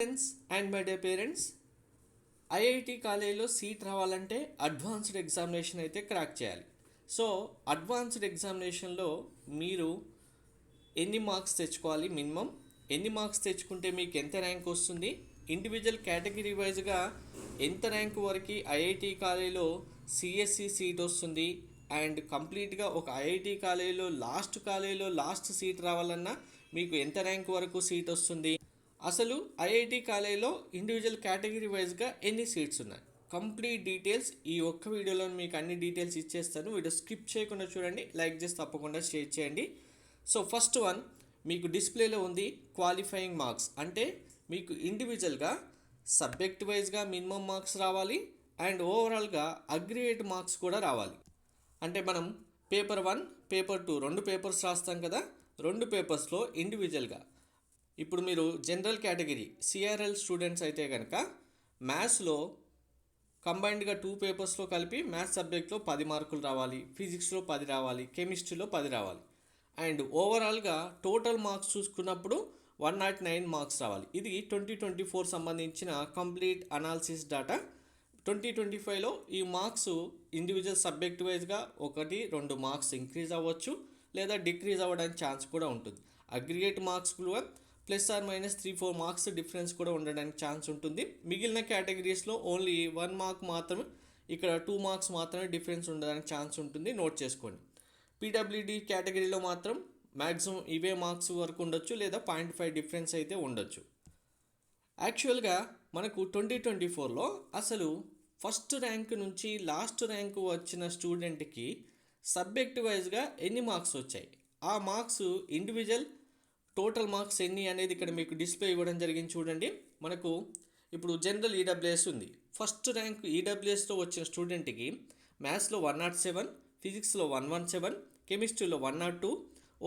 Friends and my dear parents IIT కాలేజీలో seat రావాలంటే advanced examination అయితే క్రాక్ చేయాలి. సో అడ్వాన్స్డ్ ఎగ్జామినేషన్లో మీరు ఎన్ని మార్క్స్ తెచ్చుకోవాలి మినిమం ఎన్ని మార్క్స్ తెచ్చుకుంటే మీకు ఎంత ర్యాంక్ వస్తుంది? ఇండివిజువల్ కేటగిరీ వైజ్గా ఎంత ర్యాంక్ వరకు ఐఐటి కాలేజీలో సిఎస్సి సీట్ వస్తుంది? అండ్ కంప్లీట్గా ఒక ఐఐటి కాలేజీలో లాస్ట్ కాలేజీలో లాస్ట్ సీట్ రావాలన్నా మీకు ఎంత ర్యాంక్ వరకు సీట్ వస్తుంది? అసలు ఐఐటి కాలేజీలో ఇండివిజువల్ కేటగిరీ వైజ్గా ఎన్ని సీట్స్ ఉన్నాయి? కంప్లీట్ డీటెయిల్స్ ఈ ఒక్క వీడియోలో మీకు అన్ని డీటెయిల్స్ ఇచ్చేస్తాను. వీడియో స్కిప్ చేయకుండా చూడండి లైక్ చేసి తప్పకుండా షేర్ చేయండి. సో ఫస్ట్ వన్ మీకు డిస్ప్లేలో ఉంది క్వాలిఫైయింగ్ మార్క్స్ అంటే మీకు ఇండివిజువల్గా సబ్జెక్ట్ వైజ్గా మినిమం మార్క్స్ రావాలి అండ్ ఓవరాల్గా అగ్రిగేట్ మార్క్స్ కూడా రావాలి. అంటే మనం పేపర్ వన్ పేపర్ టూ రెండు పేపర్స్ రాస్తాం కదా రెండు పేపర్స్లో ఇండివిజువల్గా ఇప్పుడు మీరు జనరల్ కేటగిరీ సిఆర్ఎల్ స్టూడెంట్స్ అయితే కనుక మ్యాథ్స్లో కంబైన్డ్గా టూ పేపర్స్లో కలిపి మ్యాథ్స్ సబ్జెక్ట్లో పది మార్కులు రావాలి ఫిజిక్స్లో పది రావాలి కెమిస్ట్రీలో పది రావాలి. అండ్ ఓవరాల్గా టోటల్ మార్క్స్ చూసుకున్నప్పుడు వన్ నాట్ నైన్ మార్క్స్ రావాలి. ఇది ట్వంటీ ట్వంటీ ఫోర్ సంబంధించిన complete analysis data twenty twenty ఫైవ్లో ఈ మార్క్స్ ఇండివిజువల్ సబ్జెక్ట్ వైజ్గా ఒకటి రెండు మార్క్స్ ఇంక్రీజ్ అవ్వచ్చు లేదా డిక్రీజ్ అవ్వడానికి ఛాన్స్ కూడా ఉంటుంది. అగ్రిగేట్ మార్క్స్ కూడా plus or minus three four marks difference కూడా ఉండడానికి ఛాన్స్ ఉంటుంది. మిగిలిన కేటగిరీస్లో ఓన్లీ వన్ మార్క్ మాత్రమే ఇక్కడ టూ మార్క్స్ మాత్రమే డిఫరెన్స్ ఉండడానికి ఛాన్స్ ఉంటుంది. నోట్ చేసుకోండి. పీడబ్ల్యూడి కేటగిరీలో మాత్రం మ్యాక్సిమం ఇవే మార్క్స్ వరకు ఉండొచ్చు లేదా పాయింట్ ఫైవ్ డిఫరెన్స్ అయితే ఉండొచ్చు. యాక్చువల్గా మనకు ట్వంటీ ట్వంటీ ఫోర్లో అసలు ఫస్ట్ ర్యాంక్ నుంచి లాస్ట్ ర్యాంక్ వచ్చిన స్టూడెంట్కి సబ్జెక్ట్ వైజ్గా ఎన్ని మార్క్స్ వచ్చాయి? ఆ మార్క్స్ ఇండివిజువల్ టోటల్ మార్క్స్ ఎన్ని అనేది ఇక్కడ మీకు డిస్ప్లే ఇవ్వడం జరిగింది చూడండి. మనకు ఇప్పుడు జనరల్ ఈడబ్ల్యూఎస్ ఉంది. ఫస్ట్ ర్యాంక్ ఈడబ్ల్యూఎస్తో వచ్చిన స్టూడెంట్కి మ్యాథ్స్లో వన్ నాట్ సెవెన్ ఫిజిక్స్లో వన్ వన్ సెవెన్ కెమిస్ట్రీలో వన్ నాట్ టూ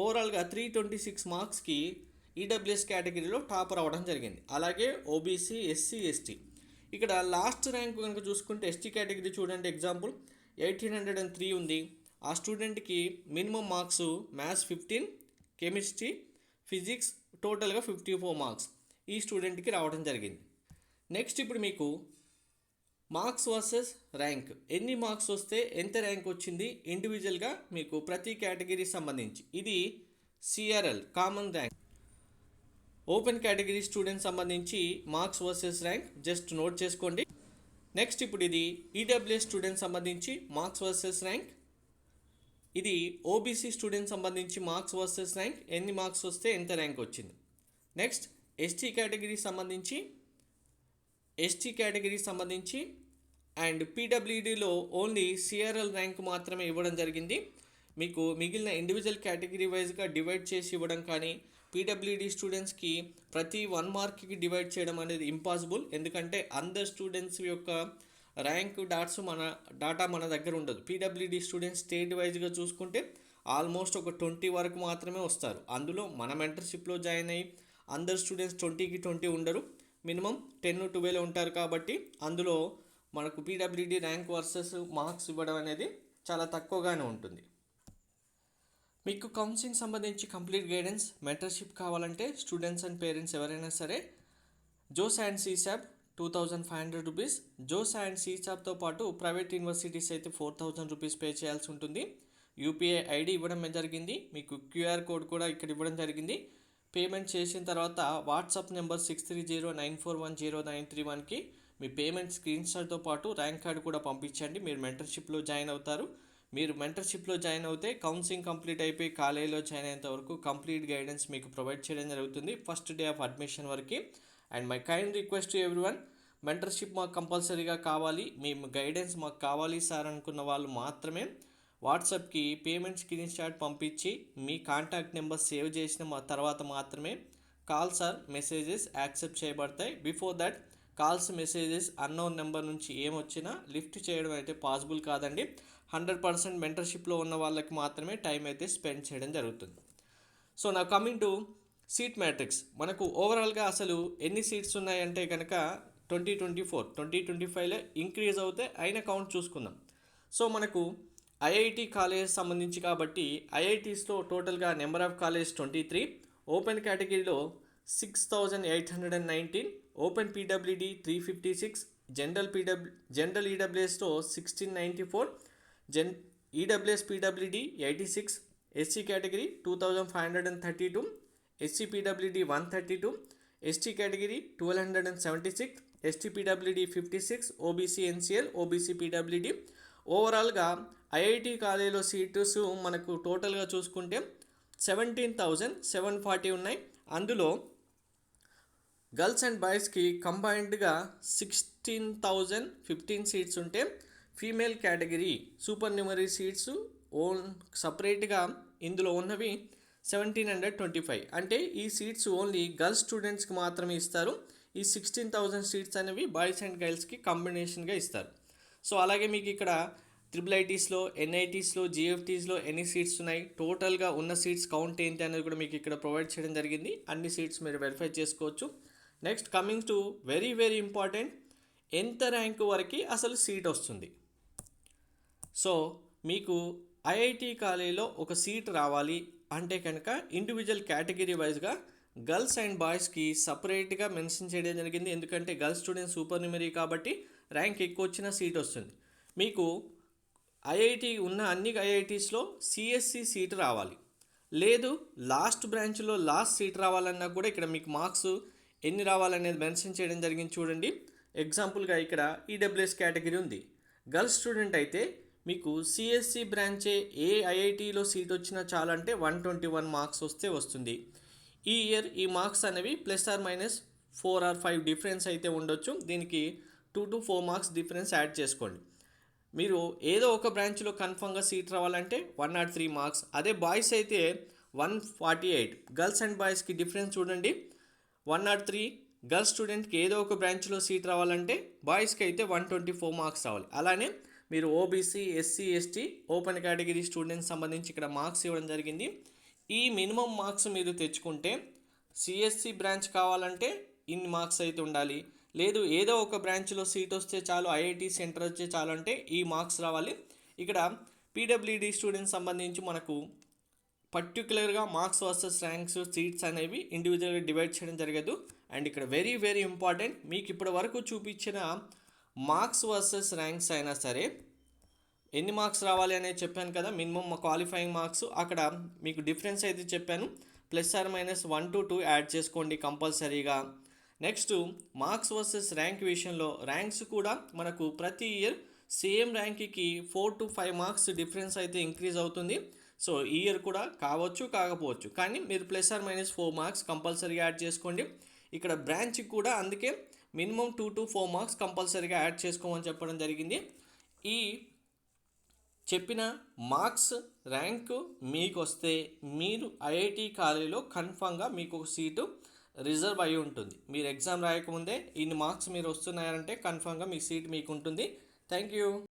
ఓవరాల్గా త్రీ ట్వంటీ సిక్స్ మార్క్స్కి ఈడబ్ల్యూఎస్ కేటగిరీలో టాపర్ అవ్వడం జరిగింది. అలాగే ఓబీసీ ఎస్సీ ఎస్టీ ఇక్కడ లాస్ట్ ర్యాంక్ కనుక చూసుకుంటే ఎస్టీ కేటగిరీ చూడండి example eighteen hundred and three ఉంది. ఆ స్టూడెంట్కి minimum marks maths fifteen chemistry physics టోటల్గా ఫిఫ్టీ ఫోర్ మార్క్స్ ఈ స్టూడెంట్కి రావడం జరిగింది. నెక్స్ట్ ఇప్పుడు మీకు మార్క్స్ వర్సెస్ ర్యాంక్. ఎన్ని మార్క్స్ వస్తే ఎంత ర్యాంక్ వచ్చింది ఇండివిజువల్గా మీకు ప్రతి కేటగిరీ సంబంధించి. ఇది CRL common rank. Open category student సంబంధించి marks versus rank just note చేసుకోండి. నెక్స్ట్ ఇప్పుడు ఇది ఈడబ్ల్యూఎస్ స్టూడెంట్ సంబంధించి మార్క్స్ వర్సెస్ ర్యాంక్. ఇది ఓబీసీ స్టూడెంట్ సంబంధించి మార్క్స్ వర్సెస్ ర్యాంక్ ఎన్ని మార్క్స్ వస్తే ఎంత ర్యాంక్ వచ్చింది. నెక్స్ట్ ఎస్టీ కేటగిరీ సంబంధించి ఎస్టీ కేటగిరీ సంబంధించి అండ్ పీడబ్ల్యూడీలో ఓన్లీ సిఆర్ఎల్ ర్యాంక్ మాత్రమే ఇవ్వడం జరిగింది. మీకు మిగిలిన ఇండివిజువల్ కేటగిరీ వైజ్గా డివైడ్ చేసి ఇవ్వడం కానీ పీడబ్ల్యూడీ స్టూడెంట్స్కి ప్రతి వన్ మార్క్కి డివైడ్ చేయడం అనేది ఇంపాసిబుల్ ఎందుకంటే అందరు స్టూడెంట్స్ యొక్క ర్యాంక్ డాట్స్ మన డాటా మన దగ్గర ఉండదు. పీడబ్ల్యూడీ స్టూడెంట్స్ స్టేట్ వైజ్గా చూసుకుంటే ఆల్మోస్ట్ ఒక ట్వంటీ వరకు మాత్రమే వస్తారు. అందులో మన మెంటర్షిప్లో జాయిన్ అయ్యి అందరు స్టూడెంట్స్ ట్వంటీకి ట్వంటీ ఉండరు. మినిమం టెన్ ట్వెల్వ్ ఉంటారు కాబట్టి అందులో మనకు పీడబ్ల్యూడీ ర్యాంక్ వర్సెస్ మార్క్స్ ఇవ్వడం అనేది చాలా తక్కువగానే ఉంటుంది. మీకు కౌన్సిలింగ్ సంబంధించి కంప్లీట్ గైడెన్స్ మెంటర్షిప్ కావాలంటే స్టూడెంట్స్ అండ్ పేరెంట్స్ ఎవరైనా సరే JoSAA and CSAB two thousand five hundred rupees. JoSAA and సీచాప్తో పాటు ప్రైవేట్ యూనివర్సిటీస్ అయితే ఫోర్ థౌజండ్ రూపీస్ పే చేయాల్సి ఉంటుంది. యూపీఐ ఐడి ఇవ్వడం జరిగింది? మీకు క్యూఆర్ కోడ్ కూడా ఇక్కడ ఇవ్వడం జరిగింది. పేమెంట్ చేసిన తర్వాత WhatsApp number six three zero nine four one zero nine three వన్కి మీ పేమెంట్ స్క్రీన్ షాట్తో పాటు ర్యాంక్ కార్డు కూడా పంపించండి. మీరు మెంటర్షిప్లో జాయిన్ అవుతారు. మీరు మెంటర్షిప్లో జాయిన్ అవుతే కౌన్సిలింగ్ కంప్లీట్ అయిపోయి కాలేజీలో జాయిన్ అయ్యేంత వరకు కంప్లీట్ గైడెన్స్ మీకు ప్రొవైడ్ చేయడం జరుగుతుంది. ఫస్ట్ డే ఆఫ్ అడ్మిషన్ వరకు and my kind request to everyone mentorship మాకు కంపల్సరీగా కావాలి. మేము గైడెన్స్ మాకు కావాలి సార్ అనుకున్న వాళ్ళు మాత్రమే వాట్సాప్కి పేమెంట్ స్క్రీన్ షాట్ పంపించి మీ కాంటాక్ట్ నెంబర్ సేవ్ చేసిన మా తర్వాత మాత్రమే కాల్స్ ఆర్ మెసేజెస్ యాక్సెప్ట్ చేయబడతాయి. Before that calls messages unknown number నుంచి ఏమొచ్చినా లిఫ్ట్ చేయడం అయితే పాసిబుల్ కాదండి. హండ్రెడ్ పర్సెంట్ మెంటర్షిప్లో ఉన్న వాళ్ళకి మాత్రమే టైం అయితే స్పెండ్ చేయడం జరుగుతుంది. సో నా కమింగ్ టు సీట్ మ్యాట్రిక్స్. మనకు ఓవరాల్గా అసలు ఎన్ని సీట్స్ ఉన్నాయంటే కనుక twenty twenty four twenty twenty ఫైవ్లో ఇంక్రీజ్ అవుతే అయిన కౌంట్ చూసుకుందాం. సో మనకు ఐఐటి కాలేజ్ సంబంధించి కాబట్టి ఐఐటీస్లో టోటల్గా number of college twenty three open కేటగిరీలో six thousand eight hundred and nineteen open PWD three fifty six general PW general ఈడబ్ల్యూఎస్లో sixteen ninety four gen EWS PWD eighty six SC category two thousand five hundred and thirty two SC PWD one thirty two ST category twelve hundred and seventy six ST PWD fifty six OBC NCL OBC PWD ఓవరాల్గా IIT కాలేజీలో seats మనకు టోటల్గా చూసుకుంటే seventeen thousand seven forty ఉన్నాయి. అందులో girls and బాయ్స్కి కంబైన్డ్గా sixteen thousand fifteen seats ఉంటే female category supernumerary seats own సపరేట్గా ఇందులో ఉన్నవి సెవెంటీన్ హండ్రెడ్ ట్వంటీ ఫైవ్ అంటే ఈ సీట్స్ ఓన్లీ గర్ల్స్ స్టూడెంట్స్కి మాత్రమే ఇస్తారు. ఈ సిక్స్టీన్ థౌజండ్ సీట్స్ అనేవి బాయ్స్ అండ్ గర్ల్స్కి కాంబినేషన్గా ఇస్తారు. సో అలాగే మీకు ఇక్కడ ట్రిపుల్ ఐటీస్లో ఎన్ఐటీస్లో జిఎఫ్టీస్లో ఎన్ని సీట్స్ ఉన్నాయి? టోటల్గా ఉన్న సీట్స్ కౌంట్ ఏంటి అనేది కూడా మీకు ఇక్కడ ప్రొవైడ్ చేయడం జరిగింది. అన్ని సీట్స్ మీరు వెరిఫై చేసుకోవచ్చు. Next coming to very very important ఎంత ర్యాంక్ వరకు అసలు సీట్ వస్తుంది. సో మీకు ఐఐటి కాలేజీలో ఒక సీట్ రావాలి. అంటే కనుక ఇండివిజువల్ కేటగిరీ వైజ్గా గర్ల్స్ అండ్ బాయ్స్కి సపరేట్గా మెన్షన్ చేయడం జరిగింది. ఎందుకంటే గర్ల్స్ స్టూడెంట్స్ సూపర్ న్యూమరీ కాబట్టి ర్యాంక్ ఎక్కువ వచ్చిన సీట్ వస్తుంది. మీకు ఐఐటి ఉన్న అన్ని ఐఐటీస్లో సిఎస్సి సీట్ రావాలి. లేదు లాస్ట్ బ్రాంచ్లో లాస్ట్ సీట్ రావాలన్నా కూడా ఇక్కడ మీకు మార్క్స్ ఎన్ని రావాలనేది మెన్షన్ చేయడం జరిగింది చూడండి. ఎగ్జాంపుల్గా ఇక్కడ ఈడబ్ల్యూఎస్ కేటగిరీ ఉంది. గర్ల్స్ స్టూడెంట్ అయితే మీకు సిఎస్సి బ్రాంచే ఏ ఐఐటిలో సీట్ వచ్చినా చాలంటే వన్ ట్వంటీ వన్ మార్క్స్ వస్తే వస్తుంది. ఈ ఇయర్ ఈ మార్క్స్ అనేవి plus or minus four or five difference అయితే ఉండొచ్చు. దీనికి two to four marks difference add చేసుకోండి. మీరు ఏదో ఒక బ్రాంచ్లో కన్ఫర్మ్గా సీట్ రావాలంటే వన్ నాట్ త్రీ మార్క్స్. అదే బాయ్స్ అయితే one forty eight. Girls and బాయ్స్కి డిఫరెన్స్ చూడండి. వన్ నాట్ త్రీ గర్ల్స్ స్టూడెంట్కి ఏదో ఒక బ్రాంచ్లో సీట్ రావాలంటే బాయ్స్కి అయితే వన్ ట్వంటీ ఫోర్ మార్క్స్ రావాలి. అలానే మీరు OBC SC ST open category students సంబంధించి ఇక్కడ మార్క్స్ ఇవ్వడం జరిగింది. ఈ మినిమం మార్క్స్ మీరు తెచ్చుకుంటే సిఎస్సి బ్రాంచ్ కావాలంటే ఇన్ని మార్క్స్ అయితే ఉండాలి. లేదు ఏదో ఒక బ్రాంచ్లో సీట్ వస్తే చాలు ఐఐటి సెంటర్ వచ్చే చాలు అంటే ఈ మార్క్స్ రావాలి. ఇక్కడ పీడబ్ల్యూడి స్టూడెంట్స్ సంబంధించి మనకు పర్టికులర్గా మార్క్స్ వర్సెస్ ర్యాంక్స్ సీట్స్ అనేవి ఇండివిజువల్గా డివైడ్ చేయడం జరగదు. అండ్ ఇక్కడ వెరీ వెరీ ఇంపార్టెంట్ మీకు ఇప్పటి వరకు చూపించిన మార్క్స్ వర్సెస్ ర్యాంక్స్ అయినా సరే ఎన్ని మార్క్స్ రావాలి అనేది చెప్పాను కదా మినిమం క్వాలిఫైయింగ్ మార్క్స్. అక్కడ మీకు డిఫరెన్స్ అయితే చెప్పాను. Plus or minus one to two add చేసుకోండి కంపల్సరీగా. నెక్స్ట్ మార్క్స్ వర్సెస్ ర్యాంక్ విషయంలో ర్యాంక్స్ కూడా మనకు ప్రతి year same ర్యాంక్కి four to five marks difference అయితే ఇంక్రీజ్ అవుతుంది. సో ఈ ఇయర్ కూడా కావచ్చు కాకపోవచ్చు. కానీ మీరు plus or minus four marks కంపల్సరీగా యాడ్ చేసుకోండి. ఇక్కడ బ్రాంచ్కి కూడా అందుకే minimum two to four marks కంపల్సరీగా యాడ్ చేసుకోమని చెప్పడం జరిగింది. ఈ చెప్పిన మార్క్స్ ర్యాంక్ మీకు వస్తే మీరు ఐఐటి కాలేజీలో కన్ఫామ్గా మీకు ఒక సీటు రిజర్వ్ అయి ఉంటుంది. మీరు ఎగ్జామ్ రాయకముందే ఇన్ని మార్క్స్ మీరు వస్తున్నాయంటే కన్ఫామ్గా మీ సీట్ మీకు ఉంటుంది థ్యాంక్ యూ